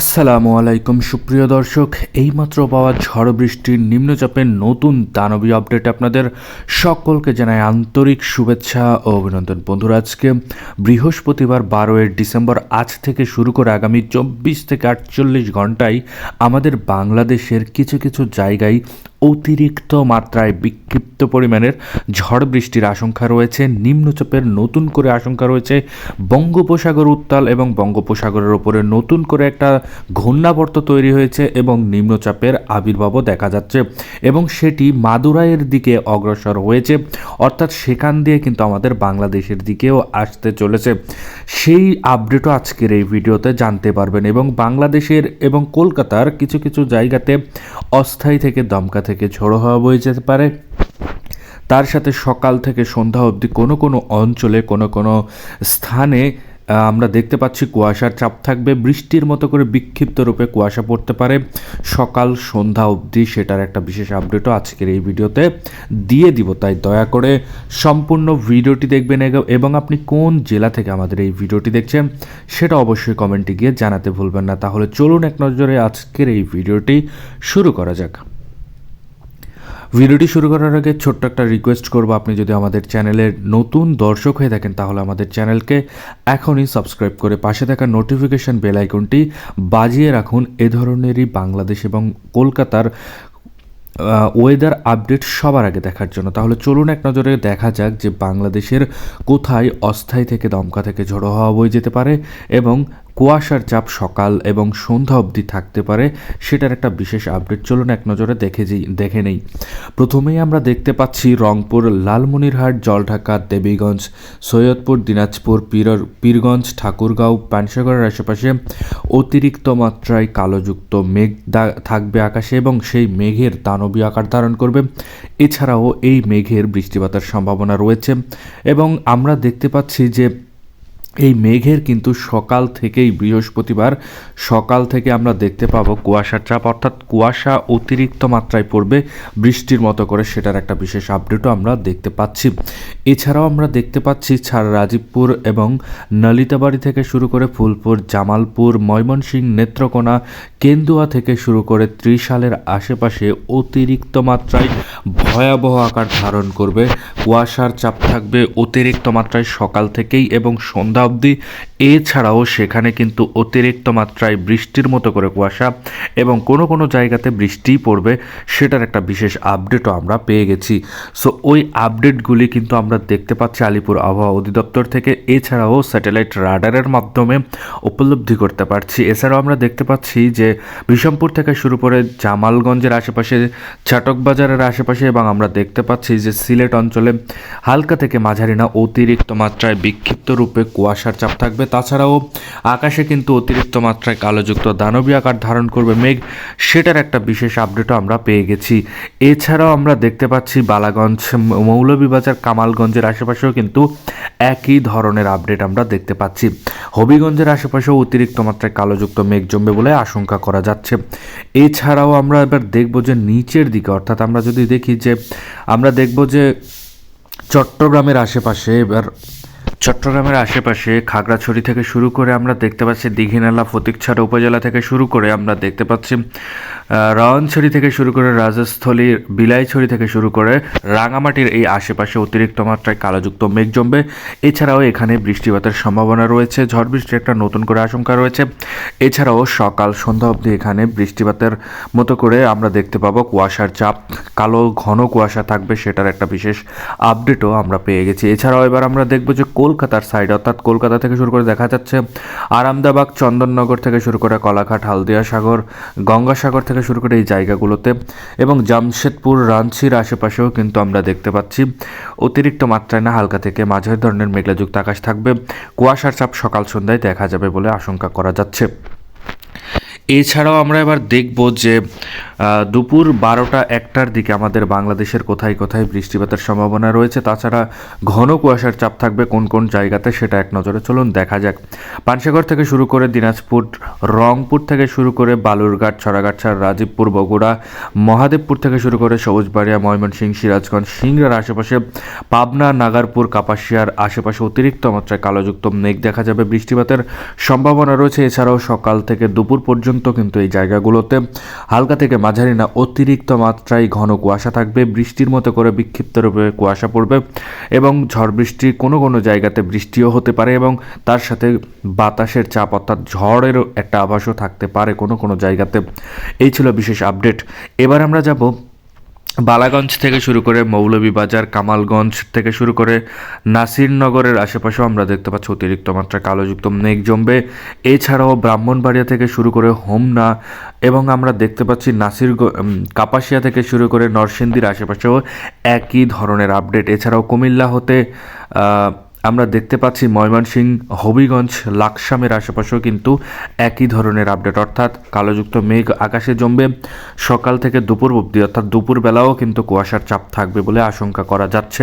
আসসালামু আলাইকুম, সুপ্রিয় দর্শক। এইমাত্র পাওয়া ঝড় বৃষ্টির নিম্নচাপের নতুন দানবী আপডেট আপনাদের সকলকে জানায় আন্তরিক শুভেচ্ছা ও অভিনন্দন। বন্ধুরা, আজকে বৃহস্পতিবার বারোই ডিসেম্বর, আজ থেকে শুরু করে আগামী চব্বিশ থেকে আটচল্লিশ ঘন্টায় আমাদের বাংলাদেশের কিছু কিছু জায়গায় অতিরিক্ত মাত্রায় বিক্ষিপ্ত পরিমাণের ঝড় বৃষ্টির আশঙ্কা রয়েছে। নিম্নচাপের নতুন করে আশঙ্কা রয়েছে বঙ্গোপসাগর উত্তাল এবং বঙ্গোপসাগরের ওপরে নতুন করে একটা ঘূর্ণাবর্ত তৈরি হয়েছে এবং নিম্নচাপের আবির্ভাবও দেখা যাচ্ছে এবং সেটি মাদুরাইয়ের দিকে অগ্রসর হয়েছে। অর্থাৎ সেখান দিয়ে কিন্তু আমাদের বাংলাদেশের দিকেও আসতে চলেছে। সেই আপডেটও আজকের এই ভিডিওতে জানতে পারবেন এবং বাংলাদেশের এবং কলকাতার কিছু কিছু জায়গাতে অস্থায়ী থেকে দমকা থেকে ঝোড়ো হওয়া বয়ে যেতে পারে। তার সাথে সকাল থেকে সন্ধ্যা অবধি কোনো কোনো অঞ্চলে, কোনো কোনো স্থানে আমরা দেখতে পাচ্ছি কুয়াশার চাপ থাকবে। বৃষ্টির মতো করে বিক্ষিপ্ত রূপে কুয়াশা পড়তে পারে। সকাল, সন্ধ্যা অবধি সেটার একটা বিশেষ আপডেটও আজকের এই ভিডিওতে দিয়ে দিব, তাই দয়া করে সম্পূর্ণ ভিডিওটি দেখবেন এবং আপনি কোন জেলা থেকে আমাদের এই ভিডিওটি দেখছেন সেটা অবশ্যই কমেন্টে গিয়ে জানাতে ভুলবেন না। তাহলে চলুন এক নজরে আজকের এই ভিডিওটি শুরু করা যাক। ভিডিওটি শুরু করার আগে ছোট্ট একটা রিকোয়েস্ট করব। আপনি যদি আমাদের চ্যানেলের নতুন দর্শক হয়ে থাকেন, তাহলে আমাদের চ্যানেলকে এখনই সাবস্ক্রাইব করে পাশে থাকা নোটিফিকেশান বেল আইকনটি বাজিয়ে রাখুন। এ ধরনেরই বাংলাদেশ এবং কলকাতার ওয়েদার আপডেট সবার আগে দেখার জন্য। তাহলে চলুন এক নজরে দেখা যাক যে বাংলাদেশের কোথায় অস্থায়ী থেকে দমকা থেকে ঝোড়ো হওয়া বয়ে যেতে পারে এবং কুয়াশার চাপ সকাল এবং সন্ধ্যা অবধি থাকতে পারে সেটার একটা বিশেষ আপডেট চলুন এক নজরে দেখে দেখে নেই। প্রথমেই আমরা দেখতে পাচ্ছি রংপুর, লালমনিরহাট, জলঢাকা, দেবীগঞ্জ, সৈয়দপুর, দিনাজপুর পীর পীরগঞ্জ, ঠাকুরগাঁও, পানসাগরের আশেপাশে অতিরিক্ত মাত্রায় কালোযুক্ত মেঘ থাকবে আকাশে এবং সেই মেঘের দানবীয় আকার ধারণ করবে। এছাড়াও এই মেঘের বৃষ্টিপাতের সম্ভাবনা রয়েছে এবং আমরা দেখতে পাচ্ছি যে এই মেঘের কিন্তু সকাল থেকেই বৃহস্পতিবার, সকাল থেকে আমরা দেখতে পাবো কুয়াশার চাপ, অর্থাৎ কুয়াশা অতিরিক্ত মাত্রায় পড়বে বৃষ্টির মতো করে সেটার একটা বিশেষ আপডেটও আমরা দেখতে পাচ্ছি। এছাড়াও আমরা দেখতে পাচ্ছি ছাড় রাজীবপুর এবং নলিতাবাড়ি থেকে শুরু করে ফুলপুর, জামালপুর, ময়মনসিংহ, নেত্রকোনা, কেন্দুয়া থেকে শুরু করে ত্রিশালের আশেপাশে অতিরিক্ত মাত্রায় ভয়াবহ আকার ধারণ করবে। কুয়াশার চাপ থাকবে অতিরিক্ত মাত্রায় সকাল থেকেই এবং সন্ধ্যা অবধি। এছাড়াও সেখানে কিন্তু অতিরিক্ত মাত্রায় বৃষ্টির মতো করে কুয়াশা এবং কোনো কোনো জায়গাতে বৃষ্টিই পড়বে সেটার একটা বিশেষ আপডেটও আমরা পেয়ে গেছি। সো ওই আপডেটগুলি কিন্তু আমরা দেখতে পাচ্ছি আলিপুর আবহাওয়া অধিদপ্তর থেকে। এছাড়াও স্যাটেলাইট রাডারের মাধ্যমে উপলব্ধি করতে পারছি। এছাড়াও আমরা দেখতে পাচ্ছি যে বিষমপুর থেকে শুরু করে জামালগঞ্জের আশেপাশে চাটক বাজারের আশেপাশে এবং আমরা দেখতে পাচ্ছি যে সিলেট অঞ্চলে হালকা থেকে মাঝারি না অতিরিক্ত মাত্রায় বিক্ষিপ্ত রূপে কুয়াশার চাপ থাকবে। তাছাড়াও আকাশে কিন্তু অতিরিক্ত মাত্রায় কালোযুক্ত দানবী আকার ধারণ করবে মেঘ। সেটার একটা বিশেষ আপডেটও আমরা পেয়ে গেছি। এছাড়াও আমরা দেখতে পাচ্ছি বালাগঞ্জ মৌলভীবাজার কামালগঞ্জের আশেপাশেও কিন্তু একই ধরনের আপডেট আমরা দেখতে পাচ্ছি। হবিগঞ্জের আশেপাশেও অতিরিক্ত মাত্রায় কালোযুক্ত মেঘ জমবে বলে আশঙ্কা করা যাচ্ছে। এছাড়াও আমরা এবার দেখব যে নিচের দিকে, অর্থাৎ আমরা যদি দেখি যে, আমরা দেখব যে চট্টগ্রামের আশেপাশে এবার চট্টগ্রামের আশেপাশে খাগড়াছড়ি থেকে শুরু করে আমরা দেখতে পাচ্ছি দীঘিনালা, ফতিকছাড়া উপজেলা থেকে শুরু করে আমরা দেখতে পাচ্ছি রাওয়ানছড়ি থেকে শুরু করে রাজস্থলী, বিলাইছড়ি থেকে শুরু করে রাঙামাটির এই আশেপাশে অতিরিক্ত মাত্রায় কালোযুক্ত মেঘ জমবে। এছাড়াও এখানে বৃষ্টিপাতের সম্ভাবনা রয়েছে, ঝড় বৃষ্টির একটা নতুন করে আশঙ্কা রয়েছে। এছাড়াও সকাল সন্ধ্যা অবধি এখানে বৃষ্টিপাতের মতো করে আমরা দেখতে পাবো কুয়াশার চাপ। কালো, ঘন কুয়াশা থাকবে সেটার একটা বিশেষ আপডেটও আমরা পেয়ে গেছি। এছাড়াও এবার আমরা দেখব যে কলকাতার সাইড অর্থাৎ কলকাতা থেকে শুরু করে দেখা যাচ্ছে আরামদাবাগ চন্দননগর থেকে শুরু করে কলাঘাট, হালদিয়া সাগর, গঙ্গাসাগর থেকে শুরু করে এই জায়গাগুলোতে এবং জামশেদপুর, রাঞ্চির আশেপাশেও কিন্তু আমরা দেখতে পাচ্ছি। অতিরিক্ত মাত্রায় না, হালকা থেকে মাঝারি ধরনের মেঘলাযুক্ত আকাশ থাকবে। কুয়াশার চাপ সকাল সন্ধ্যায় দেখা যাবে বলে আশঙ্কা করা যাচ্ছে। এছাড়াও আমরা এবার দেখব যে দুপুর বারোটা একটার দিকে আমাদের বাংলাদেশের কোথায় কোথায় বৃষ্টিপাতের সম্ভাবনা রয়েছে, তাছাড়া ঘন কুয়াশার চাপ থাকবে কোন কোন জায়গাতে সেটা এক নজরে চলুন দেখা যাক। পানসাগর থেকে শুরু করে দিনাজপুর, রংপুর থেকে শুরু করে বালুরঘাট ছড়াগাছার রাজীবপুর, বগুড়া, মহাদেবপুর থেকে শুরু করে সবুজবাড়িয়া ময়মনসিংহ সিরাজগঞ্জ, সিংড়ার আশেপাশে পাবনা, নাগারপুর, কাপাসিয়ার আশেপাশে অতিরিক্ত মাত্রায় কালোযুক্ত মেঘ দেখা যাবে। বৃষ্টিপাতের সম্ভাবনা রয়েছে, এছাড়াও সকাল থেকে দুপুর পর্যন্ত কিন্তু এই জায়গাগুলোতে হালকা থেকে মাঝারি না অতিরিক্ত মাত্রায় ঘন কুয়াশা থাকবে। বৃষ্টির মতো করে বিক্ষিপ্ত রূপে কুয়াশা পড়বে এবং ঝড় বৃষ্টি কোনো কোনো জায়গাতে বৃষ্টিও হতে পারে এবং তার সাথে বাতাসের চাপ অর্থাৎ ঝড়েরও একটা আভাসও থাকতে পারে কোনো কোনো জায়গাতে। এই ছিল বিশেষ আপডেট। এবার আমরা যাব বালাগঞ্জ থেকে শুরু করে মৌলভীবাজার, কামালগঞ্জ থেকে শুরু করে নাসিরনগরের আশেপাশেও আমরা দেখতে পাচ্ছি অতিরিক্ত মাত্রা কালোযুক্ত মেঘ জমবে। এছাড়াও ব্রাহ্মণবাড়িয়া থেকে শুরু করে হোমনা এবং আমরা দেখতে পাচ্ছি নাসির কাপাসিয়া থেকে শুরু করে নরসিংদীর আশেপাশেও একই ধরনের আপডেট। এছাড়াও কুমিল্লা হতে আমরা দেখতে পাচ্ছি ময়মনসিং, হবিগঞ্জ, লাকসামের আশেপাশেও কিন্তু একই ধরনের আপডেট অর্থাৎ কালোযুক্ত মেঘ আকাশে জমবে। সকাল থেকে দুপুর অবধি, অর্থাৎ দুপুরবেলাও কিন্তু কুয়াশার চাপ থাকবে বলে আশঙ্কা করা যাচ্ছে।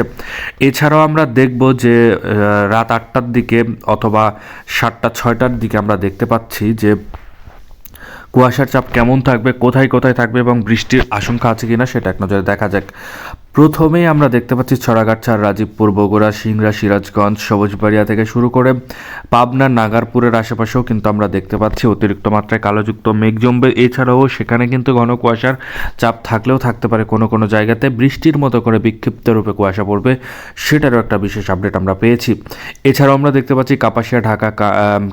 এছাড়াও আমরা দেখব যে রাত আটটার দিকে অথবা সাতটা, ছয়টার দিকে আমরা দেখতে পাচ্ছি যে কুয়াশার চাপ কেমন থাকবে, কোথায় কোথায় থাকবে এবং বৃষ্টির আশঙ্কা আছে কিনা সেটা এক নজরে দেখা যাক। প্রথমেই আমরা দেখতে পাচ্ছি ছড়াগাছার রাজীবপুর, বগুড়া, সিংড়া, সিরাজগঞ্জ, সবুজবাড়িয়া থেকে শুরু করে পাবনা, নাগারপুরের আশেপাশেও কিন্তু আমরা দেখতে পাচ্ছি অতিরিক্ত মাত্রায় কালোযুক্ত মেঘ জমবে। এছাড়াও সেখানে কিন্তু ঘন কুয়াশার চাপ থাকলেও থাকতে পারে কোনো কোনো জায়গাতে। বৃষ্টির মতো করে বিক্ষিপ্ত রূপে কুয়াশা পড়বে সেটারও একটা বিশেষ আপডেট আমরা পেয়েছি। এছাড়াও আমরা দেখতে পাচ্ছি কাপাসিয়া, ঢাকা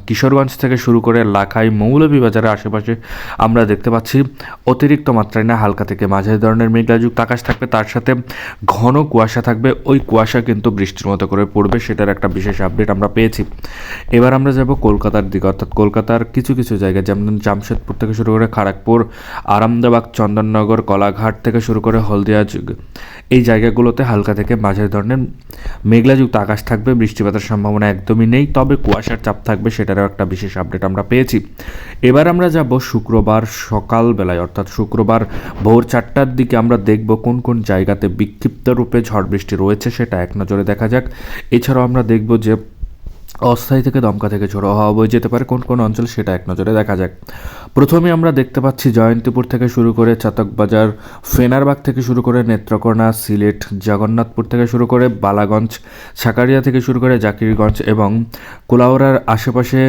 কিশোরগঞ্জ থেকে শুরু করে লাখাই, মৌলভীবাজারের আশেপাশে আমরা দেখতে পাচ্ছি অতিরিক্ত মাত্রায় না, হালকা থেকে মাঝারি ধরনের মেঘলাযুক্ত আকাশ থাকবে। তার সাথে ঘন কুয়াশা থাকবে। ওই কুয়াশা কিন্তু বৃষ্টির মতো করে পড়বে, সেটার একটা বিশেষ আপডেট আমরা পেয়েছি। এবার আমরা যাব কলকাতার দিকে। অর্থাৎ কলকাতার কিছু কিছু জায়গায়, যেমন জামশেদপুর থেকে শুরু করে খড়গপুর আরামদাবাগ চন্দননগর, কলাঘাট থেকে শুরু করে হলদিয়া এই জায়গাগুলোতে হালকা থেকে মাঝারি ধরনের মেঘলাযুক্ত আকাশ থাকবে। বৃষ্টিপাতের সম্ভাবনা একদমই নেই, তবে কুয়াশার চাপ থাকবে, সেটারও একটা বিশেষ আপডেট আমরা পেয়েছি। এবার আমরা যাব শুক্রবার সকালবেলায়, অর্থাৎ শুক্রবার ভোর চারটার দিকে আমরা দেখব কোন কোন জায়গাতে বিক্ষিপ্ত রূপে ঝড় বৃষ্টি রয়েছে সেটা এক নজরে দেখা যাক। এছাড়াও আমরা দেখব যে অস্থায়ী থেকে দমকা থেকে ঝোড়ো হাওয়া বয়ে যেতে পারে, কোন কোন অঞ্চল সেটা এক নজরে দেখা যাক। প্রথমে আমরা দেখতে পাচ্ছি জয়ন্তীপুর থেকে শুরু করে চাতকবাজার, ফেনারবাগ থেকে শুরু করে নেত্রকোনা, সিলেট, জগন্নাথপুর থেকে শুরু করে বালাগঞ্জ সাকারিয়া থেকে শুরু করে জাকিরগঞ্জ এবং কুলাউড়ার আশেপাশে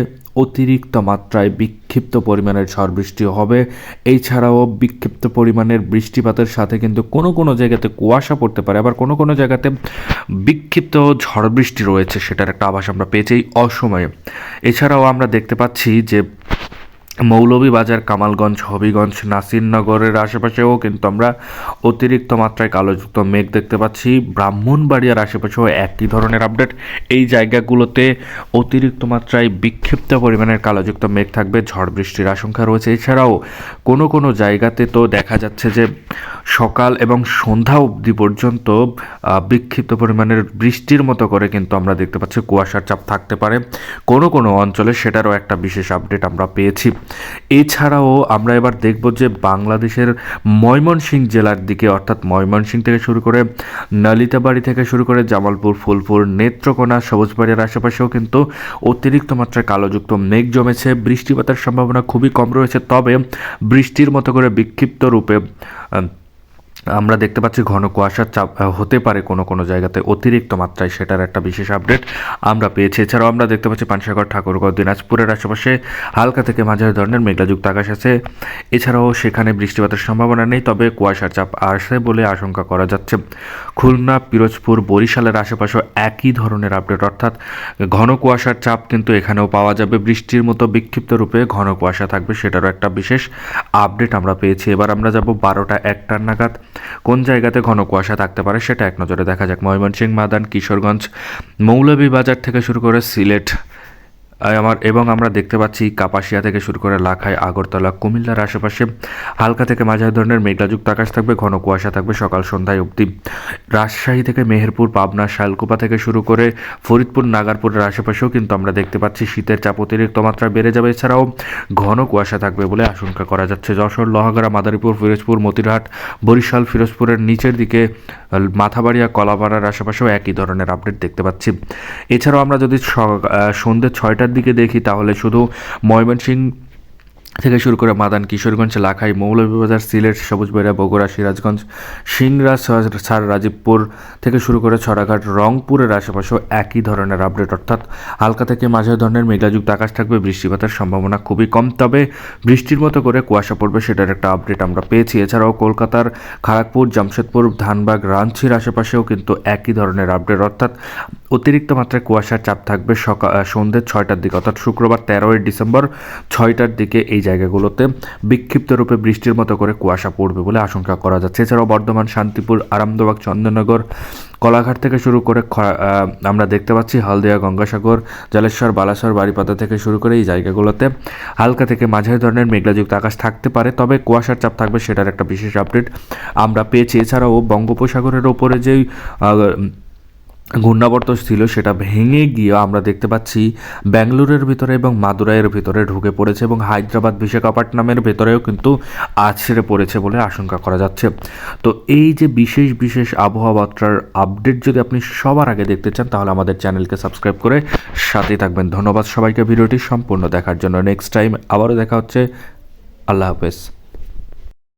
অতিরিক্ত মাত্রায় বিক্ষিপ্ত পরিমাণের ঝড় বৃষ্টি হবে। এছাড়াও বিক্ষিপ্ত পরিমাণের বৃষ্টিপাতের সাথে কিন্তু কোনো কোনো জায়গাতে কুয়াশা পড়তে পারে, আবার কোনো কোনো জায়গাতে বিক্ষিপ্ত ঝড় বৃষ্টি রয়েছে, সেটার একটা আভাস আমরা পেয়েছি অসময়ে। এছাড়াও আমরা দেখতে পাচ্ছি যে মৌলভীবাজার কামালগঞ্জ, হবিগঞ্জ, নাসিরনগরের আশেপাশেও কিন্তু আমরা অতিরিক্ত মাত্রায় কালোযুক্ত মেঘ দেখতে পাচ্ছি। ব্রাহ্মণবাড়িয়ার আশেপাশেও একই ধরনের আপডেট এই জায়গাগুলোতে অতিরিক্ত মাত্রায় বিক্ষিপ্ত পরিমাণের কালোযুক্ত মেঘ থাকবে, ঝড় বৃষ্টির আশঙ্কা রয়েছে। এছাড়াও কোনো কোনো জায়গাতে তো দেখা যাচ্ছে যে সকাল এবং সন্ধ্যা অবধি পর্যন্ত বিক্ষিপ্ত পরিমাণের বৃষ্টির মতো করে কিন্তু আমরা দেখতে পাচ্ছি। কুয়াশার চাপ থাকতে পারে। কোনো কোনো অঞ্চলে সেটারও একটা বিশেষ আপডেট আমরা পেয়েছি। এছাড়াও আমরা এবার দেখব যে বাংলাদেশের ময়মনসিং জেলার দিকে, অর্থাৎ ময়মনসিংহ থেকে শুরু করে নালিতাবাড়ি থেকে শুরু করে জামালপুর, ফুলপুর, নেত্রকোনা সবুজবাড়ির আশেপাশেও কিন্তু অতিরিক্ত মাত্রায় কালোযুক্ত মেঘ জমেছে। বৃষ্টিপাতের সম্ভাবনা খুবই কম রয়েছে, তবে বৃষ্টির মতো করে বিক্ষিপ্ত রূপে আমরা দেখতে পাচ্ছি ঘন কুয়াশার চাপ হতে পারে কোনো কোনো জায়গাতে অতিরিক্ত মাত্রায় সেটার একটা বিশেষ আপডেট আমরা পেয়েছি। এছাড়াও আমরা দেখতে পাচ্ছি পানসাগর ঠাকুরগড় দিনাজপুরের আশেপাশে হালকা থেকে মাঝারি ধরনের মেঘলাযুক্ত আকাশ আছে। এছাড়াও সেখানে বৃষ্টিপাতের সম্ভাবনা নেই, তবে কুয়াশার চাপ আসে বলে আশঙ্কা করা যাচ্ছে। খুলনা, পিরোজপুর, বরিশালের আশেপাশেও একই ধরনের আপডেট, অর্থাৎ ঘন কুয়াশার চাপ কিন্তু এখানেও পাওয়া যাবে। বৃষ্টির মতো বিক্ষিপ্ত রূপে ঘন কুয়াশা থাকবে, সেটারও একটা বিশেষ আপডেট আমরা পেয়েছি। এবার আমরা যাব বারোটা একটার নাগাদ। কোন জায়গাতে ঘন কুয়াশা থাকতে পারে সেটা এক নজরে দেখা যাক। ময়মনসিংহ, মাদান, কিশোরগঞ্জ, মৌলভীবাজার থেকে শুরু করে সিলেট আমার এবং আমরা দেখতে পাচ্ছি কাপাসিয়া থেকে শুরু করে লাখাই, আগরতলা, কুমিল্লার আশেপাশে হালকা থেকে মাঝারি ধরনের মেঘলাযুক্ত আকাশ থাকবে, ঘন কুয়াশা থাকবে সকাল সন্ধ্যায় অবধি। রাজশাহী থেকে মেহেরপুর, পাবনা, শালকুপা থেকে শুরু করে ফরিদপুর, নাগারপুরের আশেপাশেও কিন্তু আমরা দেখতে পাচ্ছি শীতের চাপ, অতিরিক্ত মাত্রা বেড়ে যাবে। এছাড়াও ঘন কুয়াশা থাকবে বলে আশঙ্কা করা যাচ্ছে। যশোর, লোহাগড়া, মাদারীপুর, ফিরোজপুর, মতিরহাট, বরিশাল, ফিরোজপুরের নিচের দিকে মাথাবাড়িয়া, কলাপাড়ার আশেপাশেও একই ধরনের আপডেট দেখতে পাচ্ছি। এছাড়াও আমরা যদি সন্ধ্যে ছয়টার দিকে দেখি তাহলে শুধু ময়মনসিংহ থেকে শুরু করে মাদান, কিশোরগঞ্জ, লাখাই মৌলভীবাজার সিলেট, সবুজবেড়া, বগুড়া, সিরাজগঞ্জ, সিংড়া সার রাজীবপুর থেকে শুরু করে ছড়াঘাট, রংপুরের আশেপাশেও একই ধরনের আপডেট অর্থাৎ হালকা থেকে মাঝারি ধরনের মেঘাযুক্ত আকাশ থাকবে, বৃষ্টিপাতের সম্ভাবনা খুবই কম। তবে বৃষ্টির মতো করে কুয়াশা পড়বে সেটার একটা আপডেট আমরা পেয়েছি। এছাড়াও কলকাতার খড়গপুর জামশেদপুর, ধানবাগ রাঞ্চির আশেপাশেও কিন্তু একই ধরনের আপডেট অর্থাৎ অতিরিক্ত মাত্রায় কুয়াশার চাপ থাকবে সকাল সন্ধ্যে ছয়টার দিকে। অর্থাৎ শুক্রবার তেরোই ডিসেম্বর ছয়টার দিকে এই জায়গাগুলোতে বিক্ষিপ্ত রূপে বৃষ্টির মতো করে কুয়াশা পড়বে বলে আশঙ্কা করা যাচ্ছে। এছাড়াও বর্ধমান, শান্তিপুর, আরামবাগ, চন্দননগর, কলাঘাট থেকে শুরু করে আমরা দেখতে পাচ্ছি হলদিয়া, গঙ্গাসাগর, জলেশ্বর, বালাসর বাড়িপাতা থেকে শুরু করে এই জায়গাগুলোতে হালকা থেকে মাঝারি ধরনের মেঘলাযুক্ত আকাশ থাকতে পারে। তবে কুয়াশার চাপ থাকবে সেটার একটা বিশেষ আপডেট আমরা পেয়েছি। এছাড়াও বঙ্গোপসাগরের ওপরে যেই ঘূর্ণাবর্ত ছিল, সেটা ভেঙে গিয়ে আমরা দেখতে পাচ্ছি ব্যাঙ্গালোরের ভিতরে এবং মাদুরাইয়ের ভিতরে ঢুকে পড়েছে এবং হায়দ্রাবাদ বিশাখাপট্টনমের ভেতরেও কিন্তু আছড়ে পড়েছে বলে আশঙ্কা করা যাচ্ছে। তো এই যে বিশেষ বিশেষ আবহাওয়া বার্তার আপডেট যদি আপনি সবার আগে দেখতে চান, তাহলে আমাদের চ্যানেলকে সাবস্ক্রাইব করে সাথেই থাকবেন। ধন্যবাদ সবাইকে, ভিডিওটি সম্পূর্ণ দেখার জন্য। নেক্সট টাইম আবারও দেখা হচ্ছে। আল্লাহ হাফেজ।